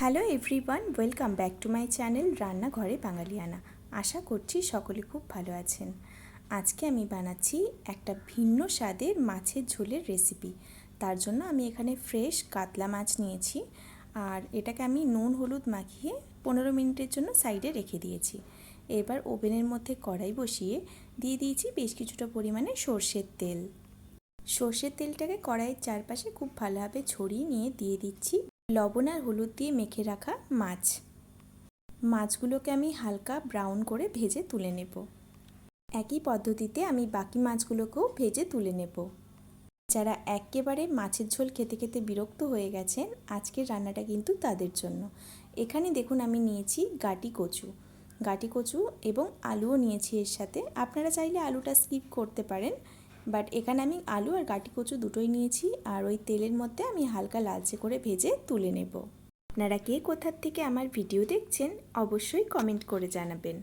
Hello everyone welcome back to my channel রান্নাঘরে বাঙালিয়ানা আশা করছি সকলে খুব ভালো আছেন। আজকে আমি বানাচ্ছি একটা ভিন্ন স্বাদের মাছের ঝোলের রেসিপি তার জন্য আমি এখানে ফ্রেশ কাতলা মাছ নিয়েছি। আর এটাকে আমি নুন, হলুদ মাখিয়ে পনেরো মিনিটের জন্য সাইডে রেখে দিয়েছি। এবার ওভেনের মধ্যে কড়াই বসিয়ে দিয়ে দিয়েছি বেশ কিছুটা পরিমাণে সর্ষের তেল। সর্ষের তেলটাকে কড়াইয়ের চারপাশে খুব ভালোভাবে ছড়িয়ে নিয়ে দিয়ে দিচ্ছি লবণ আর হলুদ দিয়ে মেখে রাখা মাছ। মাছগুলোকে আমি হালকা ব্রাউন করে ভেজে তুলে নেব। একই পদ্ধতিতে আমি বাকি মাছগুলোকেও ভেজে তুলে নেব। যারা একেবারে মাছের ঝোল খেতে খেতে বিরক্ত হয়ে গেছেন, আজকের রান্নাটা কিন্তু তাদের জন্য। এখানে দেখুন আমি নিয়েছি গাটি কচু। গাটি কচু এবং আলুও নিয়েছি এর সাথে। আপনারা চাইলে আলুটা স্কিপ করতে পারেন। বাট এখানে আমি আলু আর গাটি কচু দুটোই নিয়েছি, আর ওই তেলের মধ্যে আমি হালকা লালচে করে ভেজে তুলে নেব। আপনারা কে কোথার থেকে আমার ভিডিও দেখছেন, অবশ্যই কমেন্ট করে জানাবেন।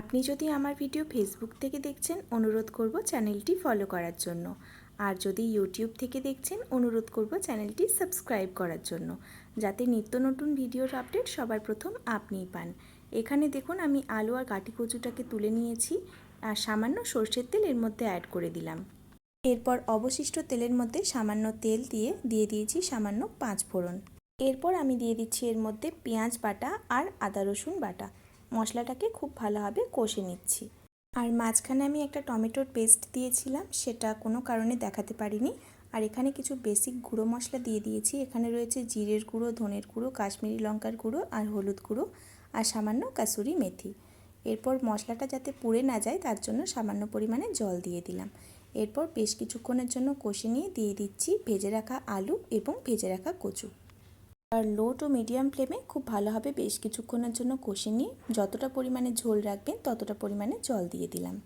আপনি যদি আমার ভিডিও ফেসবুক থেকে দেখছেন, অনুরোধ করব চ্যানেলটি ফলো করার জন্য। আর যদি ইউটিউব থেকে দেখছেন, অনুরোধ করব চ্যানেলটি সাবস্ক্রাইব করার জন্য, যাতে নিত্য নতুন ভিডিওর আপডেট সবার প্রথম আপনিই পান। এখানে দেখুন, আমি আলু আর গাটি কচুটাকে তুলে নিয়েছি আর সামান্য সর্ষের তেল এর মধ্যে অ্যাড করে দিলাম। এরপর অবশিষ্ট তেলের মধ্যে সামান্য তেল দিয়ে দিয়ে দিয়েছি সামান্য পাঁচ ফোড়ন। এরপর আমি দিয়ে দিচ্ছি এর মধ্যে পেঁয়াজ বাটা আর আদা রসুন বাটা। মশলাটাকে খুব ভালোভাবে কষে নিচ্ছি। আর মাঝখানে আমি একটা টমেটোর পেস্ট দিয়েছিলাম, সেটা কোনো কারণে দেখাতে পারিনি। আর এখানে কিছু বেসিক গুঁড়ো মশলা দিয়ে দিয়েছি। এখানে রয়েছে জিরের গুঁড়ো, ধনের গুঁড়ো, কাশ্মীরি লঙ্কার গুঁড়ো আর হলুদ গুঁড়ো আর সামান্য কাসুরি মেথি। এরপর মশলাটা যাতে পুড়ে না যায়, তার জন্য সামান্য পরিমাণে জল দিয়ে দিলাম। এরপর বেশ কিছুক্ষণের জন্য কষে নিয়ে দিয়ে দিচ্ছি ভেজে রাখা আলু এবং ভেজে রাখা কচু। আর লো টু মিডিয়াম ফ্লেমে খুব ভালোভাবে বেশ কিছুক্ষণের জন্য কষে নিয়ে যতটা পরিমাণে ঝোল রাখবেন, ততটা পরিমাণে জল দিয়ে দিলাম।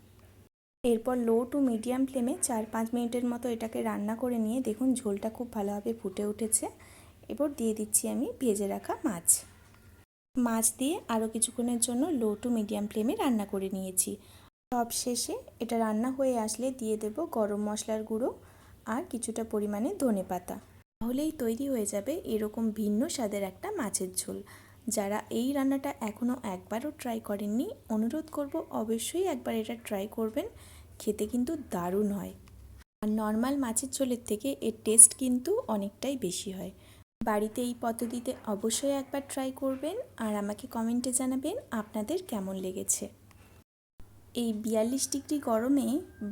এরপর লো টু মিডিয়াম ফ্লেমে চার পাঁচ মিনিটের মতো এটাকে রান্না করে নিয়ে দেখুন ঝোলটা খুব ভালোভাবে ফুটে উঠেছে। এরপর দিয়ে দিচ্ছি আমি ভেজে রাখা মাছ। মাছ দিয়ে আরও কিছুক্ষণের জন্য লো টু মিডিয়াম ফ্লেমে রান্না করে নিয়েছি। সব শেষে এটা রান্না হয়ে আসলে দিয়ে দেব গরম মশলার গুঁড়ো আর কিছুটা পরিমাণে ধনে পাতা। তাহলেই তৈরি হয়ে যাবে এরকম ভিন্ন স্বাদের একটা মাছের ঝোল। যারা এই রান্নাটা এখনও একবারও ট্রাই করেননি, অনুরোধ করব অবশ্যই একবার এটা ট্রাই করবেন, খেতে কিন্তু দারুণ হয়। আর নর্মাল মাছের ঝোলের থেকে এর টেস্ট কিন্তু অনেকটাই বেশি হয়। বাড়িতে এই পদ্ধতিতে অবশ্যই একবার ট্রাই করবেন আর আমাকে কমেন্টে জানাবেন আপনাদের কেমন লেগেছে। এই বিয়াল্লিশ ডিগ্রি গরমে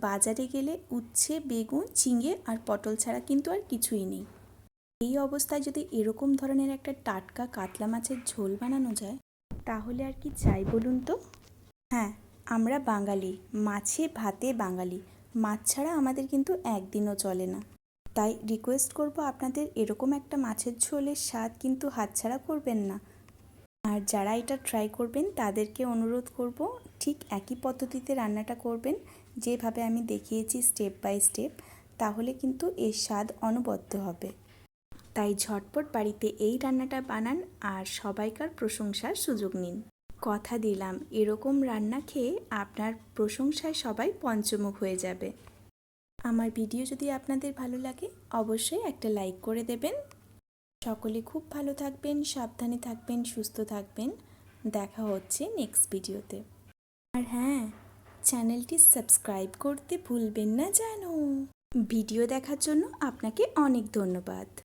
বাজারে গেলে উচ্ছে, বেগুন, ঝিঙে আর পটল ছাড়া কিন্তু আর কিছুই নেই। এই অবস্থায় যদি এরকম ধরনের একটা টাটকা কাতলা মাছের ঝোল বানানো যায়, তাহলে আর কি চাই বলুন তো? হ্যাঁ আমরা বাঙালি, মাছে ভাতে বাঙালি, মাছ ছাড়া আমাদের কিন্তু একদিনও চলে না। তাই রিকোয়েস্ট করব আপনাদের এরকম একটা মাছের ঝোলের স্বাদ কিন্তু হাতছাড়া করবেন না। আর যারা এটা ট্রাই করবেন, তাদেরকে অনুরোধ করব ঠিক একই পদ্ধতিতে রান্নাটা করবেন, যেভাবে আমি দেখিয়েছি স্টেপ বাই স্টেপ তাহলে কিন্তু এর স্বাদ অনবদ্য হবে। তাই ঝটপট বাড়িতে এই রান্নাটা বানান আর সবাইকার প্রশংসার সুযোগ নিন। কথা দিলাম, এরকম রান্না খেয়ে আপনার প্রশংসায় সবাই পঞ্চমুখ হয়ে যাবে। আমার ভিডিও যদি আপনাদের ভালো লাগে, অবশ্যই একটা লাইক করে দেবেন। সকলে খুব ভালো থাকবেন, সাবধানে থাকবেন, সুস্থ থাকবেন। দেখা হচ্ছে নেক্সট ভিডিওতে। আর হ্যাঁ চ্যানেলটি সাবস্ক্রাইব করতে ভুলবেন না জানো। ভিডিও দেখার জন্য আপনাকে অনেক ধন্যবাদ।